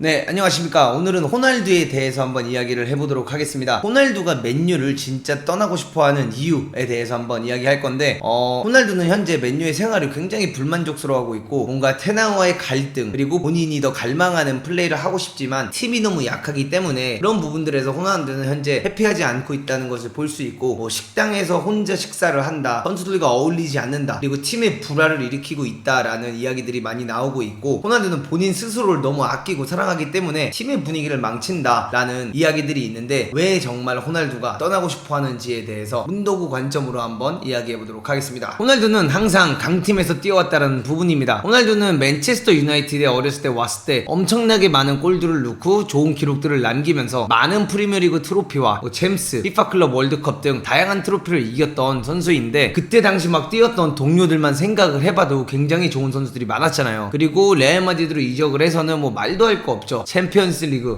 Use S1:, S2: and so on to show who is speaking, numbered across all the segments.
S1: 네, 안녕하십니까. 오늘은 호날두에 대해서 한번 이야기를 해보도록 하겠습니다. 호날두가 맨유를 진짜 떠나고 싶어하는 이유에 대해서 한번 이야기할 건데, 어, 호날두는 현재 맨유의 생활을 굉장히 불만족스러워하고 있고, 뭔가 테나와의 갈등, 그리고 본인이 더 갈망하는 플레이를 하고 싶지만, 팀이 너무 약하기 때문에, 그런 부분들에서 호날두는 현재 해피하지 않고 있다는 것을 볼 수 있고, 뭐 식당에서 혼자 식사를 한다, 선수들과 어울리지 않는다, 그리고 팀의 불화를 일으키고 있다라는 이야기들이 많이 나오고 있고, 호날두는 본인 스스로를 너무 아끼고 사랑 하 따라가기 때문에 팀의 분위기를 망친다라는 이야기들이 있는데 왜 정말 호날두가 떠나고 싶어 하는지에 대해서 문도구 관점으로 한번 이야기해 보도록 하겠습니다. 호날두는 항상 강팀에서 뛰어왔다는 부분입니다. 호날두는 맨체스터 유나이티드에 어렸을 때 왔을 때 엄청나게 많은 골들을 넣고 좋은 기록들을 남기면서 많은 프리미어리그 트로피와 뭐 챔스, 피파 클럽 월드컵 등 다양한 트로피를 이겼던 선수인데 그때 당시 막 뛰었던 동료들만 생각을 해봐도 굉장히 좋은 선수들이 많았잖아요. 그리고 레알 마디드로 이적을 해서는 뭐 말도 할거 없죠. 챔피언스 리그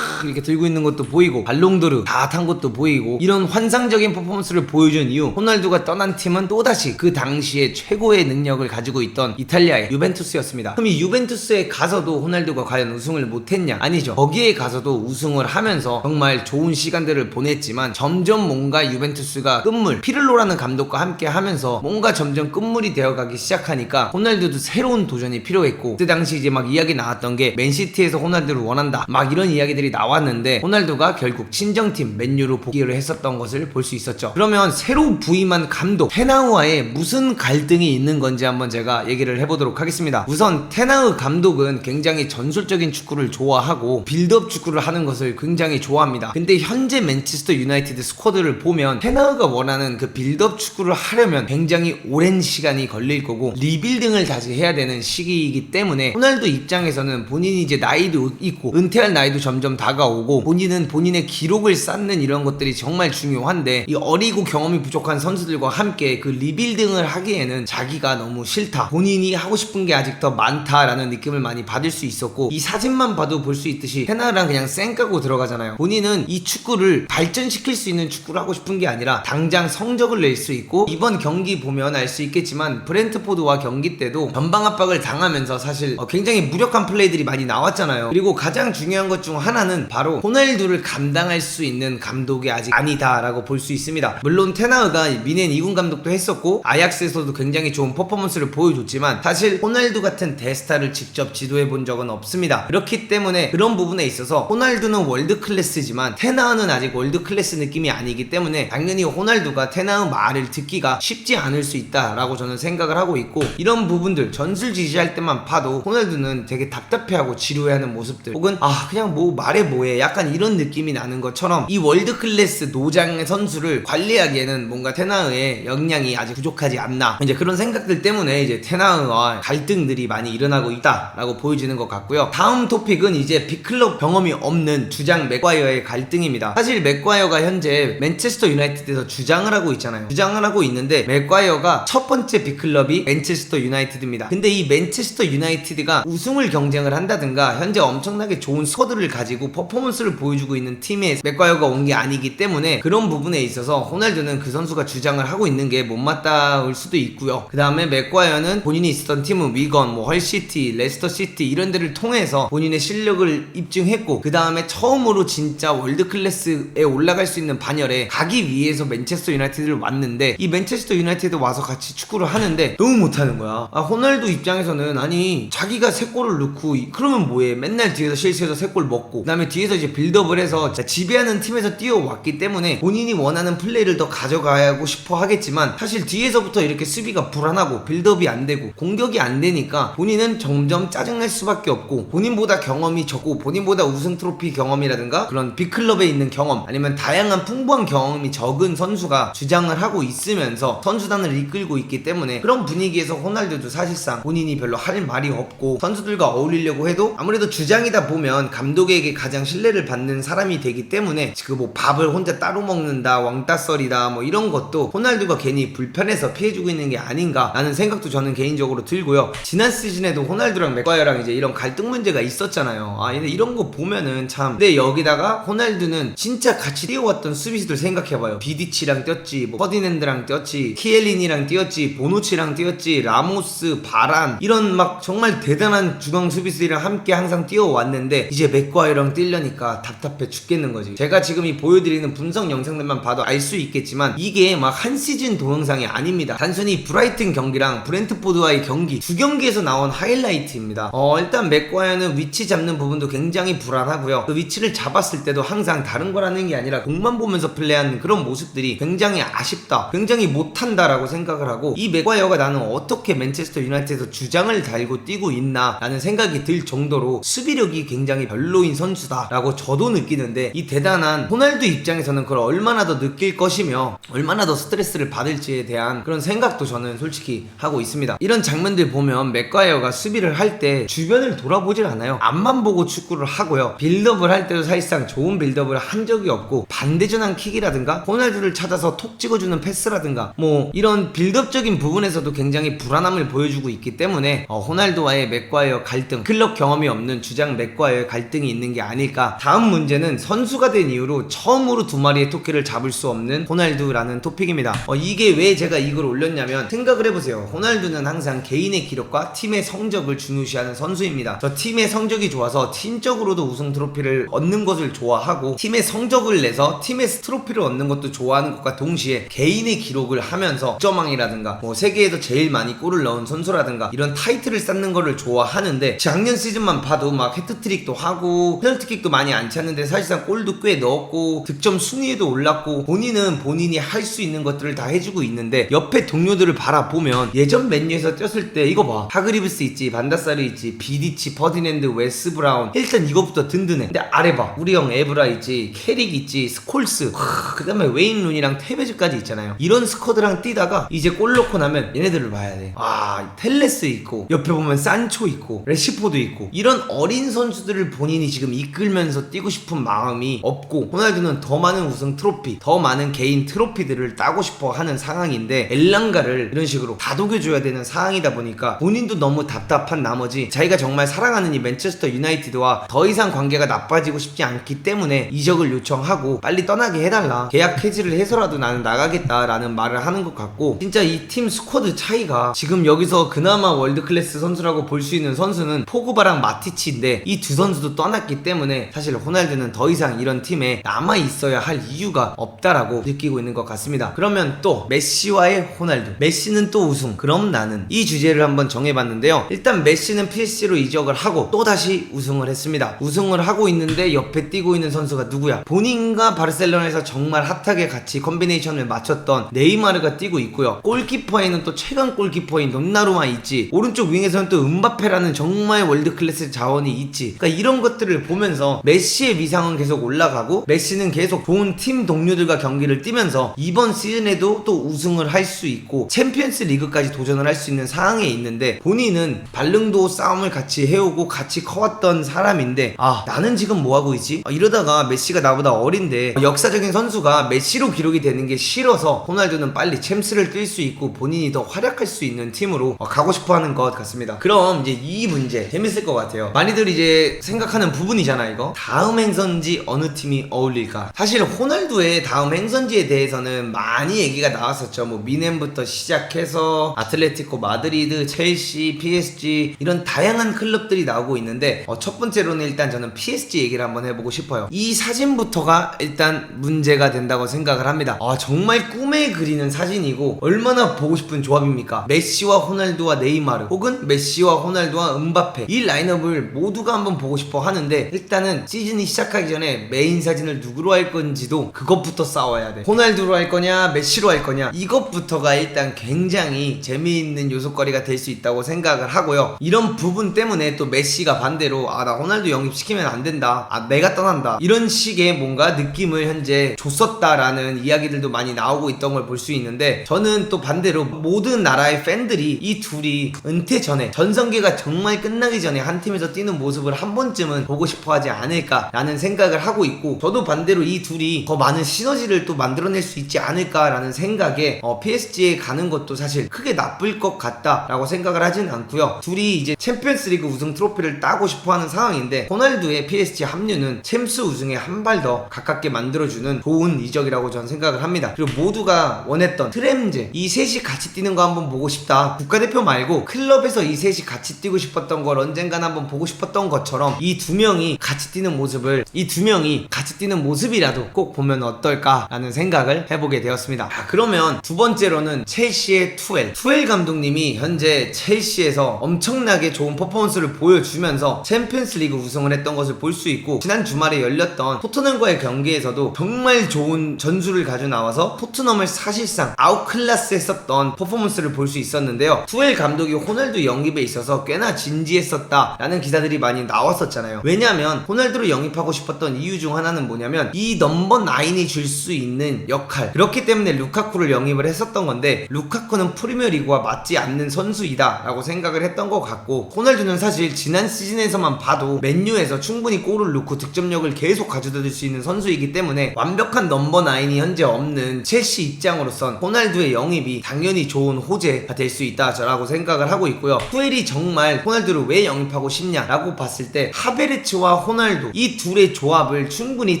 S1: 이렇게 들고 있는 것도 보이고 발롱도르 다 탄 것도 보이고 이런 환상적인 퍼포먼스를 보여준 이후 호날두가 떠난 팀은 또다시 그 당시에 최고의 능력을 가지고 있던 이탈리아의 유벤투스였습니다. 그럼 이 유벤투스에 가서도 호날두가 과연 우승을 못했냐? 아니죠. 거기에 가서도 우승을 하면서 정말 좋은 시간들을 보냈지만 점점 뭔가 유벤투스가 끝물 피를로라는 감독과 함께 하면서 뭔가 점점 끝물이 되어가기 시작하니까 호날두도 새로운 도전이 필요했고 그때 당시 이제 막 이야기 나왔던 게 맨시티에서 호날두 호날두를 원한다 막 이런 이야기들이 나왔는데 호날두가 결국 친정팀 맨유로 복귀를 했었던 것을 볼 수 있었죠 그러면 새로 부임한 감독 테나우와의 무슨 갈등이 있는 건지 한번 제가 얘기를 해보도록 하겠습니다 우선 테나우 감독은 굉장히 전술적인 축구를 좋아하고 빌드업 축구를 하는 것을 굉장히 좋아합니다 근데 현재 맨체스터 유나이티드 스쿼드를 보면 테나우가 원하는 그 빌드업 축구를 하려면 굉장히 오랜 시간이 걸릴 거고 리빌딩을 다시 해야 되는 시기이기 때문에 호날두 입장에서는 본인이 이제 나이도 있고, 은퇴할 나이도 점점 다가오고 본인은 본인의 기록을 쌓는 이런 것들이 정말 중요한데 이 어리고 경험이 부족한 선수들과 함께 그 리빌딩을 하기에는 자기가 너무 싫다 본인이 하고 싶은 게 아직 더 많다라는 느낌을 많이 받을 수 있었고 이 사진만 봐도 볼 수 있듯이 헤나랑 그냥 쌩 까고 들어가잖아요 본인은 이 축구를 발전시킬 수 있는 축구를 하고 싶은 게 아니라 당장 성적을 낼 수 있고 이번 경기 보면 알 수 있겠지만 브렌트포드와 경기 때도 전방 압박을 당하면서 사실 어, 굉장히 무력한 플레이들이 많이 나왔잖아요 그리고 그리고 가장 중요한 것 중 하나는 바로 호날두를 감당할 수 있는 감독이 아직 아니다라고 볼 수 있습니다. 물론 테나우가 미넨 2군 감독도 했었고 아약스에서도 굉장히 좋은 퍼포먼스를 보여줬지만 사실 호날두 같은 대스타를 직접 지도해 본 적은 없습니다. 그렇기 때문에 그런 부분에 있어서 호날두는 월드 클래스지만 테나우는 아직 월드 클래스 느낌이 아니기 때문에 당연히 호날두가 테나우 말을 듣기가 쉽지 않을 수 있다라고 저는 생각을 하고 있고 이런 부분들 전술 지지할 때만 봐도 호날두는 되게 답답해하고 지루해하는 모습 모습들 혹은 아 그냥 뭐 말해 뭐해 약간 이런 느낌이 나는 것처럼 이 월드 클래스 노장의 선수를 관리하기에는 뭔가 테나의 역량이 아직 부족하지 않나 이제 그런 생각들 때문에 이제 테나와 갈등들이 많이 일어나고 있다라고 보여지는 것 같고요 다음 토픽은 이제 빅클럽 경험이 없는 주장 맥과이어의 갈등입니다 사실 맥과이어가 현재 맨체스터 유나이티드에서 주장을 하고 있잖아요 주장을 하고 있는데 맥과이어가 첫 번째 빅클럽이 맨체스터 유나이티드입니다 근데 이 맨체스터 유나이티드가 우승을 경쟁을 한다든가 현재 엄청나게 좋은 서드를 가지고 퍼포먼스를 보여주고 있는 팀에 맥과이어가 온 게 아니기 때문에 그런 부분에 있어서 호날두는 그 선수가 주장을 하고 있는 게 못맞땅할 수도 있고요. 그 다음에 맥과이어는 본인이 있었던 팀은 위건, 뭐 헐시티, 레스터시티 이런 데를 통해서 본인의 실력을 입증했고 그 다음에 처음으로 진짜 월드 클래스에 올라갈 수 있는 반열에 가기 위해서 맨체스터 유나이티드를 왔는데 이 맨체스터 유나이티드 와서 같이 축구를 하는데 너무 못하는 거야. 아, 호날두 입장에서는 아니 자기가 세 골을 넣고 그러면 뭐해 맨날 맨날 뒤에서 실시해서 3골 먹고 그다음에 뒤에서 이제 빌드업을 해서 지배하는 팀에서 뛰어왔기 때문에 본인이 원하는 플레이를 더 가져가고 싶어 하겠지만 사실 뒤에서부터 이렇게 수비가 불안하고 빌드업이 안 되고 공격이 안 되니까 본인은 점점 짜증날 수밖에 없고 본인보다 경험이 적고 본인보다 우승 트로피 경험이라든가 그런 빅클럽에 있는 경험 아니면 다양한 풍부한 경험이 적은 선수가 주장을 하고 있으면서 선수단을 이끌고 있기 때문에 그런 분위기에서 호날두도 사실상 본인이 별로 할 말이 없고 선수들과 어울리려고 해도 아무래도 주장 주장이다 보면 감독에게 가장 신뢰를 받는 사람이 되기 때문에 지금 그 뭐 밥을 혼자 따로 먹는다 왕따설이다 뭐 이런 것도 호날두가 괜히 불편해서 피해주고 있는 게 아닌가 라는 생각도 저는 개인적으로 들고요 지난 시즌에도 호날두랑 맥과이어랑 이제 이런 갈등 문제가 있었잖아요 아 근데 이런 거 보면은 참 근데 여기다가 호날두는 진짜 같이 뛰어왔던 수비수들 생각해봐요 비디치랑 뛰었지 뭐 퍼디넨드랑 뛰었지 키엘린이랑 뛰었지 보노치랑 뛰었지 라모스 바란 이런 막 정말 대단한 주앙 수비수들이랑 함께 항상 뛰어 뛰어왔는데 이제 맥과이랑 뛰려니까 답답해 죽겠는 거지 제가 지금 이 보여드리는 분석 영상들만 봐도 알 수 있겠지만 이게 막 한 시즌 동영상이 아닙니다 단순히 브라이튼 경기랑 브랜트포드와의 경기 두 경기에서 나온 하이라이트입니다 어 일단 맥과이어는 위치 잡는 부분도 굉장히 불안하고요 그 위치를 잡았을 때도 항상 다른 거라는 게 아니라 공만 보면서 플레이하는 그런 모습들이 굉장히 아쉽다 굉장히 못한다라고 생각을 하고 이 맥과이어가 나는 어떻게 맨체스터 유나이티에서 주장을 달고 뛰고 있나 라는 생각이 들 정도로 수비 수비력이 굉장히 별로인 선수다라고 저도 느끼는데 이 대단한 호날두 입장에서는 그걸 얼마나 더 느낄 것이며 얼마나 더 스트레스를 받을지에 대한 그런 생각도 저는 솔직히 하고 있습니다. 이런 장면들 보면 맥과이어가 수비를 할 때 주변을 돌아보질 않아요. 앞만 보고 축구를 하고요. 빌드업을 할 때도 사실상 좋은 빌드업을 한 적이 없고 반대전환 킥이라든가 호날두를 찾아서 톡 찍어주는 패스라든가 뭐 이런 빌드업적인 부분에서도 굉장히 불안함을 보여주고 있기 때문에 어, 호날두와의 맥과이어 갈등 클럽 경험이 없는 주장 주장 맥과의 갈등이 있는 게 아닐까. 다음 문제는 선수가 된 이후로 처음으로 두 마리의 토끼를 잡을 수 없는 호날두라는 토픽입니다. 어, 이게 왜 제가 이걸 올렸냐면 생각을 해보세요. 호날두는 항상 개인의 기록과 팀의 성적을 중요시하는 선수입니다. 저 팀의 성적이 좋아서 팀적으로도 우승 트로피를 얻는 것을 좋아하고 팀의 성적을 내서 팀의 트로피를 얻는 것도 좋아하는 것과 동시에 개인의 기록을 하면서 득점왕이라든가 뭐 세계에서 제일 많이 골을 넣은 선수라든가 이런 타이틀을 쌓는 것을 좋아하는데 작년 시즌만 봐도 막막 헤트트릭도 하고 페널티킥도 많이 안 찼는데 사실상 골도 꽤 넣었고 득점 순위에도 올랐고 본인은 본인이 할 수 있는 것들을 다 해주고 있는데 옆에 동료들을 바라보면 예전 맨유에서 뛰었을 때 이거 봐 하그리브스 있지 반다사리 있지 비디치 퍼디넨드 웨스 브라운 일단 이거부터 든든해 근데 아래 봐 우리 형 에브라 있지 캐릭 있지 스콜스 그 다음에 웨인 룬이랑 테베즈까지 있잖아요 이런 스쿼드랑 뛰다가 이제 골 넣고 나면 얘네들을 봐야 돼아 텔레스 있고 옆에 보면 산초 있고 레시포도 있고 이런 어린 어린 선수들을 본인이 지금 이끌면서 뛰고 싶은 마음이 없고 호날두는 더 많은 우승 트로피, 더 많은 개인 트로피들을 따고 싶어 하는 상황인데 엘랑가를 이런 식으로 다독여줘야 되는 상황이다 보니까 본인도 너무 답답한 나머지 자기가 정말 사랑하는 이 맨체스터 유나이티드와 더 이상 관계가 나빠지고 싶지 않기 때문에 이적을 요청하고 빨리 떠나게 해달라 계약 해지를 해서라도 나는 나가겠다라는 말을 하는 것 같고 진짜 이 팀 스쿼드 차이가 지금 여기서 그나마 월드클래스 선수라고 볼 수 있는 선수는 포그바랑 마티치 선인데이두 선수도 떠났기 때문에 사실 호날두는 더 이상 이런 팀에 남아 있어야 할 이유가 없다라고 느끼고 있는 것 같습니다. 그러면 또 메시와의 호날두, 메시는 또 우승, 그럼 나는 이 주제를 한번 정해봤는데요. 일단 메시는 PSG로 이적을 하고 또 다시 우승을 했습니다. 우승을 하고 있는데 옆에 뛰고 있는 선수가 누구야? 본인과 바르셀로나에서 정말 핫하게 같이 컨비네이션을 맞췄던 네이마르가 뛰고 있고요. 골키퍼에는 또 최강 골키퍼인 덤나루마 있지. 오른쪽 윙에서는 또은바페라는 정말 월드클래스 자원이 감동이 있지. 그러니까 이런 것들을 보면서 메시의 위상은 계속 올라가고 메시는 계속 좋은 팀 동료들과 경기를 뛰면서 이번 시즌에도 또 우승을 할 수 있고 챔피언스 리그까지 도전을 할 수 있는 상황에 있는데 본인은 발릉도 싸움을 같이 해오고 같이 커왔던 사람인데 아 나는 지금 뭐하고 있지? 아, 이러다가 메시가 나보다 어린데 역사적인 선수가 메시로 기록이 되는 게 싫어서 호날두는 빨리 챔스를 뛸 수 있고 본인이 더 활약할 수 있는 팀으로 어, 가고 싶어 하는 것 같습니다. 그럼 이제 이 문제 재밌을 것 같아요. 많이들 많이들 이제 생각하는 부분이잖아 이거 다음 행선지 어느 팀이 어울릴까 사실 호날두의 다음 행선지에 대해서는 많이 얘기가 나왔었죠 뭐 미넨부터 시작해서 아틀레티코 마드리드 첼시 PSG 이런 다양한 클럽들이 나오고 있는데 어, 첫 번째로는 일단 저는 PSG 얘기를 한번 해보고 싶어요 이 사진부터가 일단 문제가 된다고 생각을 합니다 아 정말 꿈에 그리는 사진이고 얼마나 보고 싶은 조합입니까 메시와 호날두와 네이마르 혹은 메시와 호날두와 은바페 이 라인업을 모두 모두가 한번 보고 싶어 하는데 일단은 시즌이 시작하기 전에 메인 사진을 누구로 할 건지도 그것부터 싸워야 돼. 호날두로 할 거냐, 메시로 할 거냐 이것부터가 일단 굉장히 재미있는 요소거리가 될 수 있다고 생각을 하고요. 이런 부분 때문에 또 메시가 반대로 아 나 호날두 영입시키면 안 된다. 아 내가 떠난다. 이런 식의 뭔가 느낌을 현재 줬었다라는 이야기들도 많이 나오고 있던 걸 볼 수 있는데 저는 또 반대로 모든 나라의 팬들이 이 둘이 은퇴 전에 전성기가 정말 끝나기 전에 한 팀에서 뛰는 모습을 한 번쯤은 보고 싶어 하지 않을까라는 생각을 하고 있고 저도 반대로 이 둘이 더 많은 시너지를 또 만들어낼 수 있지 않을까라는 생각에 어, PSG에 가는 것도 사실 크게 나쁠 것 같다라고 생각을 하진 않고요. 둘이 이제 챔피언스리그 우승 트로피를 따고 싶어하는 상황인데 호날두의 PSG 합류는 챔스 우승에 한 발 더 가깝게 만들어주는 좋은 이적이라고 저는 생각을 합니다. 그리고 모두가 원했던 트램즈이 셋이 같이 뛰는 거 한번 보고 싶다. 국가대표 말고 클럽에서 이 셋이 같이 뛰고 싶었던 걸 언젠간 한번 보고 싶었다. 뛰던 것처럼 이 두 명이 같이 뛰는 모습을 이 두 명이 같이 뛰는 모습이라도 꼭 보면 어떨까라는 생각을 해보게 되었습니다. 아, 그러면 두 번째로는 첼시의 투엘. 투엘 감독님이 현재 첼시에서 엄청나게 좋은 퍼포먼스를 보여주면서 챔피언스리그 우승을 했던 것을 볼 수 있고 지난 주말에 열렸던 토트넘과의 경기에서도 정말 좋은 전술을 가져 나와서 토트넘을 사실상 아웃클래스했었던 퍼포먼스를 볼 수 있었는데요. 투엘 감독이 호날두 영입에 있어서 꽤나 진지했었다라는 기사들이 많이 나왔었잖아요. 왜냐면 하 호날두를 영입하고 싶었던 이유 중 하나는 뭐냐면 이 넘버 나인이줄 수 있는 역할. 그렇기 때문에 루카쿠를 영입을 했었던 건데 루카쿠는 프리미어리그와 맞지 않는 선수이다라고 생각을 했던 것 같고 호날두는 사실 지난 시즌에서만 봐도 맨유에서 충분히 골을 넣고 득점력을 계속 가져다 줄수 있는 선수이기 때문에 완벽한 넘버 나인이 현재 없는 첼시 입장으로선 호날두의 영입이 당연히 좋은 호재가 될 수 있다 저라고 생각을 하고 있고요. 후엘이 정말 호날두를 왜 영입하고 싶냐라고 라고 봤을 때 하베르츠와 호날두 이 둘의 조합을 충분히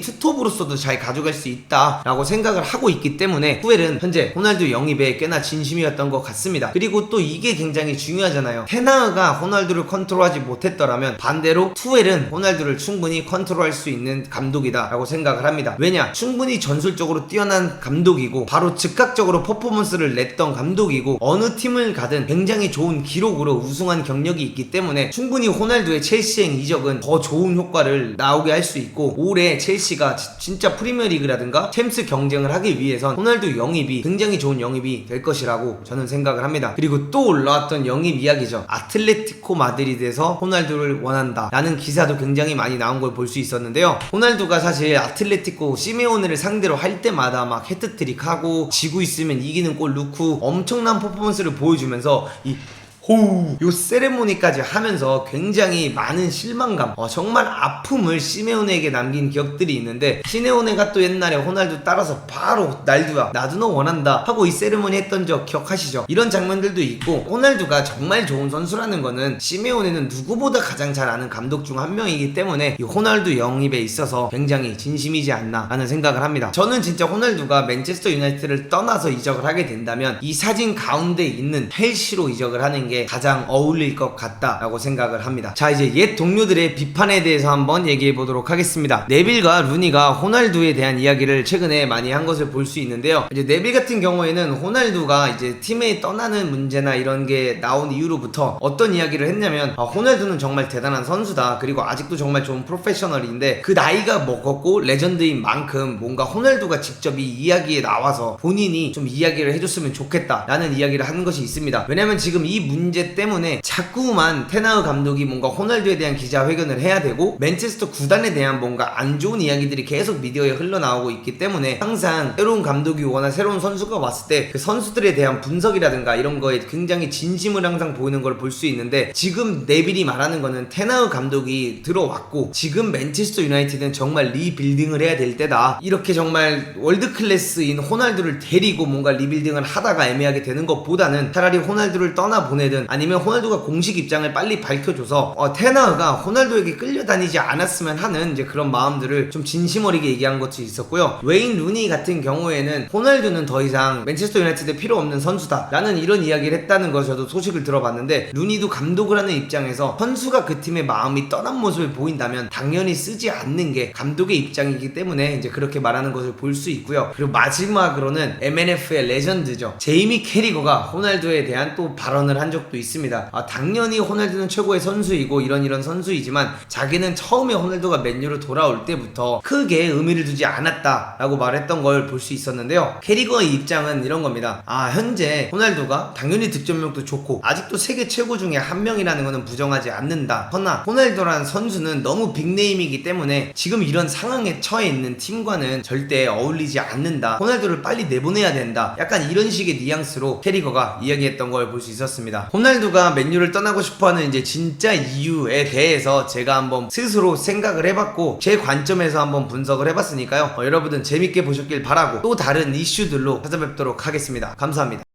S1: 투톱으로서도 잘 가져갈 수 있다 라고 생각을 하고 있기 때문에 후웰은 현재 호날두 영입에 꽤나 진심이었던 것 같습니다 그리고 또 이게 굉장히 중요하잖아요 테나흐가 호날두를 컨트롤하지 못했더라면 반대로 투웰은 호날두를 충분히 컨트롤할 수 있는 감독이다 라고 생각을 합니다 왜냐 충분히 전술적으로 뛰어난 감독이고 바로 즉각적으로 퍼포먼스를 냈던 감독이고 어느 팀을 가든 굉장히 좋은 기록으로 우승한 경력이 있기 때문에 충분히 호날두의 첼시행 이적은 더 좋은 효과를 나오게 할 수 있고 올해 첼시가 진짜 프리미어리그라든가 챔스 경쟁을 하기 위해선 호날두 영입이 굉장히 좋은 영입이 될 것이라고 저는 생각을 합니다. 그리고 또 올라왔던 영입 이야기죠. 아틀레티코 마드리드에서 호날두를 원한다. 라는 기사도 굉장히 많이 나온 걸 볼 수 있었는데요. 호날두가 사실 아틀레티코 시메오네를 상대로 할 때마다 막 헤트트릭하고 지고 있으면 이기는 골 루크 엄청난 퍼포먼스를 보여주면서 이 호우 요 세레모니까지 하면서 굉장히 많은 실망감 어, 정말 아픔을 시메온에게 남긴 기억들이 있는데 시메온에가 또 옛날에 호날두 따라서 바로 날두야 나도 너 원한다 하고 이 세레모니 했던 적 기억하시죠 이런 장면들도 있고 호날두가 정말 좋은 선수라는 거는 시메온에는 누구보다 가장 잘 아는 감독 중 한 명이기 때문에 이 호날두 영입에 있어서 굉장히 진심이지 않나 하는 생각을 합니다 저는 진짜 호날두가 맨체스터 유나이트를 떠나서 이적을 하게 된다면 이 사진 가운데 있는 헬시로 이적을 하는 게게 가장 어울릴 것 같다라고 생각을 합니다. 자 이제 옛 동료들의 비판에 대해서 한번 얘기해 보도록 하겠습니다. 네빌과 루니가 호날두에 대한 이야기를 최근에 많이 한 것을 볼 수 있는데요. 이제 네빌 같은 경우에는 호날두가 이제 팀에 떠나는 문제나 이런 게 나온 이후로부터 어떤 이야기를 했냐면 아, 호날두는 정말 대단한 선수다. 그리고 아직도 정말 좋은 프로페셔널인데 그 나이가 먹었고 레전드인 만큼 뭔가 호날두가 직접 이 이야기에 나와서 본인이 좀 이야기를 해줬으면 좋겠다라는 이야기를 하는 것이 있습니다. 왜냐면 지금 이 문제 문제 때문에 자꾸만 테나우 감독이 뭔가 호날두에 대한 기자회견을 해야 되고 맨체스터 구단에 대한 뭔가 안 좋은 이야기들이 계속 미디어에 흘러나오고 있기 때문에 항상 새로운 감독이 오거나 새로운 선수가 왔을 때 그 선수들에 대한 분석이라든가 이런 거에 굉장히 진심을 항상 보이는 걸 볼 수 있는데 지금 네빌이 말하는 거는 테나우 감독이 들어왔고 지금 맨체스터 유나이티드는 정말 리빌딩을 해야 될 때다 이렇게 정말 월드 클래스인 호날두를 데리고 뭔가 리빌딩을 하다가 애매하게 되는 것보다는 차라리 호날두를 떠나보내 경우에 아니면 호날두가 공식 입장을 빨리 밝혀줘서 어, 테나가 호날두에게 끌려다니지 않았으면 하는 이제 그런 마음들을 좀 진심 어리게 얘기한 것도 있었고요. 웨인 루니 같은 경우에는 호날두는 더 이상 맨체스터 유나이티드 필요 없는 선수다 라는 이런 이야기를 했다는 걸 저도 소식을 들어봤는데 루니도 감독을 하는 입장에서 선수가 그 팀의 마음이 떠난 모습을 보인다면 당연히 쓰지 않는 게 감독의 입장이기 때문에 이제 그렇게 말하는 것을 볼 수 있고요. 그리고 마지막으로는 MNF의 레전드죠. 제이미 캐리거가 호날두에 대한 또 발언을 한 적도 적도 있습니다. 아, 당연히 호날두는 최고의 선수이고 이런 이런 선수이지만 자기는 처음에 호날두가 맨유로 돌아올 때부터 크게 의미를 두지 않았다라고 말했던 걸 볼 수 있었는데요. 캐리거의 입장은 이런 겁니다. 아 현재 호날두가 당연히 득점력도 좋고 아직도 세계 최고 중에 한 명이라는 것은 부정하지 않는다. 허나 호날두란 선수는 너무 빅네임이기 때문에 지금 이런 상황에 처해 있는 팀과는 절대 어울리지 않는다. 호날두를 빨리 내보내야 된다. 약간 이런 식의 뉘앙스로 캐리거가 이야기했던 걸 볼 수 있었습니다. 호날두가 맨유를 떠나고 싶어하는 이제 진짜 이유에 대해서 제가 한번 스스로 생각을 해봤고 제 관점에서 한번 분석을 해봤으니까요. 어, 여러분은 재밌게 보셨길 바라고 또 다른 이슈들로 찾아뵙도록 하겠습니다. 감사합니다.